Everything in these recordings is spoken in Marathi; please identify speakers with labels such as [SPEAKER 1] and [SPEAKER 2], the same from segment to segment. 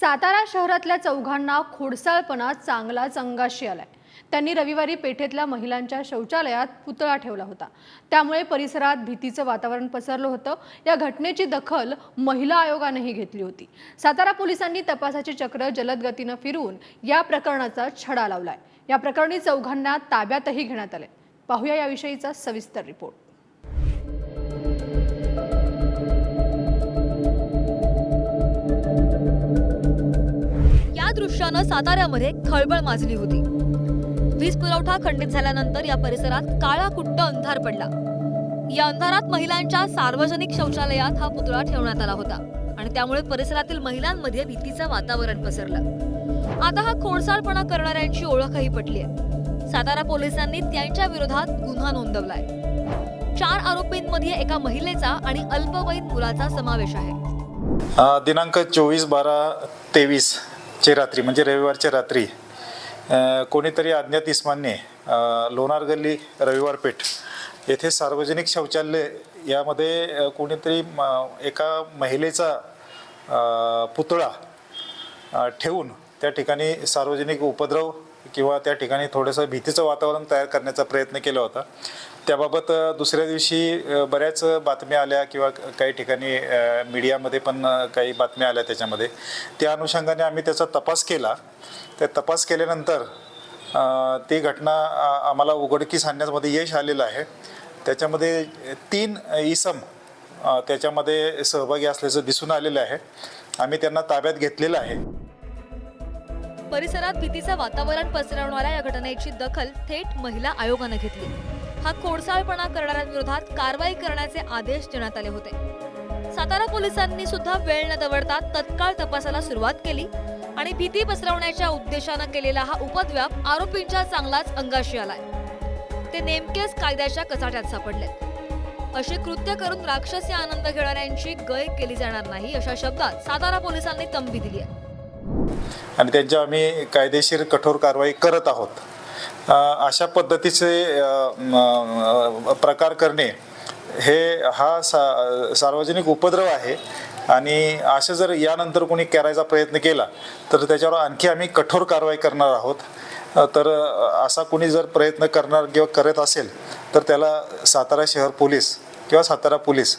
[SPEAKER 1] सातारा शहरातल्या चौघांना खोडसाळपणा चांगलाच अंगाशी आलाय. त्यांनी रविवारी पेठेतल्या महिलांच्या शौचालयात पुतळा ठेवला होता. त्यामुळे परिसरात भीतीचं वातावरण पसरलं होतं. या घटनेची दखल महिला आयोगानेही घेतली होती. सातारा पोलिसांनी तपासाची चक्र जलद गतीनं फिरवून या प्रकरणाचा छडा लावलाय. या प्रकरणी चौघांना ताब्यातही घेण्यात आले पाहूया याविषयीचा सविस्तर रिपोर्ट.
[SPEAKER 2] दृश्यानं साताऱ्यामध्ये खळबळ माजली होती. वीज पुरवठा खंडित झाल्यानंतर या परिसरात काळा कुट्ट अंधार पडला. या अंधारात महिलांच्या सार्वजनिक शौचालयात हा पुतळा ठेवण्यात आला होता आणि त्यामुळे परिसरातील महिलांमध्ये भीतीचं वातावरण पसरलं. आता हा खोडसाळपणा करणाऱ्यांची ओळखही पटली आहे. सातारा पोलिसांनी त्यांच्या विरोधात गुन्हा नोंदवलाय. चार आरोपींमध्ये एका महिलेचा आणि अल्पवयीन मुलाचा समावेश आहे.
[SPEAKER 3] दिनांक चोवीस बारा तेवीस चे रात्री म्हणजे रविवारच्या रात्री कोणीतरी अज्ञात इस्मानने लोणार गल्ली रविवार पेठ येथे सार्वजनिक शौचालय यामध्ये कोणीतरी म- एका महिलेचा पुतळा ठेवून त्या ठिकाणी सार्वजनिक उपद्रव किंवा त्या ठिकाणी थोडंसं भीतीचं वातावरण तयार करण्याचा प्रयत्न केला होता. त्याबाबत दुसऱ्या दिवशी बऱ्याच बातम्या आल्या किंवा काही ठिकाणी मीडियामध्ये पण काही बातम्या आल्या त्याच्यामध्ये. त्या अनुषंगाने आम्ही त्याचा तपास केला. त्या तपास केल्यानंतर ती घटना आम्हाला उघडकीस आणण्यामध्ये यश आलेलं आहे. त्याच्यामध्ये तीन इसम त्याच्यामध्ये सहभागी असल्याचं दिसून आलेलं आहे. आम्ही त्यांना ताब्यात घेतलेलं आहे.
[SPEAKER 2] परिसरात भीतीचं वातावरण पसरवणाऱ्या या घटनेची दखल थेट महिला आयोगानं घेतली. हा खोडसाळपणा करणाऱ्यांविरोधात कारवाई करण्याचे आदेश देण्यात आले होते. सातारा पोलिसांनी सुद्धा वेळ न दवडता तत्काळ तपासाला सुरुवात केली आणि भीती पसरवण्याच्या उद्देशानं केलेला हा उपद्व्याप आरोपींच्या चांगलाच अंगाशी आलाय. ते नेमकेच कायद्याच्या कचाट्यात सापडले असे कृत्य करून राक्षसी आनंद घेणाऱ्यांची गय केली जाणार नाही अशा शब्दात सातारा पोलिसांनी तंबी दिली आहे.
[SPEAKER 3] आणि त्यांच्या आम्ही कायदेशीर कठोर कारवाई करत आहोत. अशा पद्धतीचे प्रकार करणे हे हा सा सार्वजनिक उपद्रव आहे. आणि असं जर यानंतर कोणी करायचा प्रयत्न केला तर त्याच्यावर आणखी आम्ही कठोर कारवाई करणार आहोत. तर असा कोणी जर प्रयत्न करणार किंवा करत असेल तर त्याला सातारा शहर पोलीस किंवा सातारा पोलीस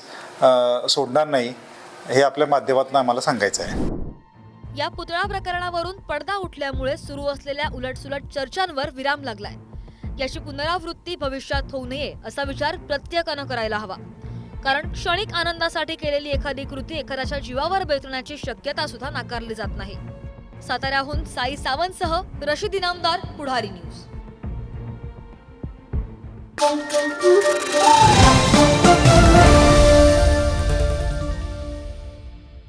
[SPEAKER 3] सोडणार नाही हे आपल्या माध्यमातून आम्हाला सांगायचं आहे.
[SPEAKER 2] या पुतळा प्रकरणावरून पडदा उठल्यामुळे सुरू असलेल्या उलटसुलट चर्चांवर विराम लागलाय. याची पुनरावृत्ती भविष्यात होऊ नये असा विचार प्रत्येकानं करायला हवा. कारण क्षणिक आनंदासाठी केलेली एखादी कृती एखाद्याच्या जीवावर बेतण्याची शक्यता सुद्धा नाकारली जात नाही. साताऱ्याहून साई सावंतसह रशीद इनामदार पुढारी न्यूज.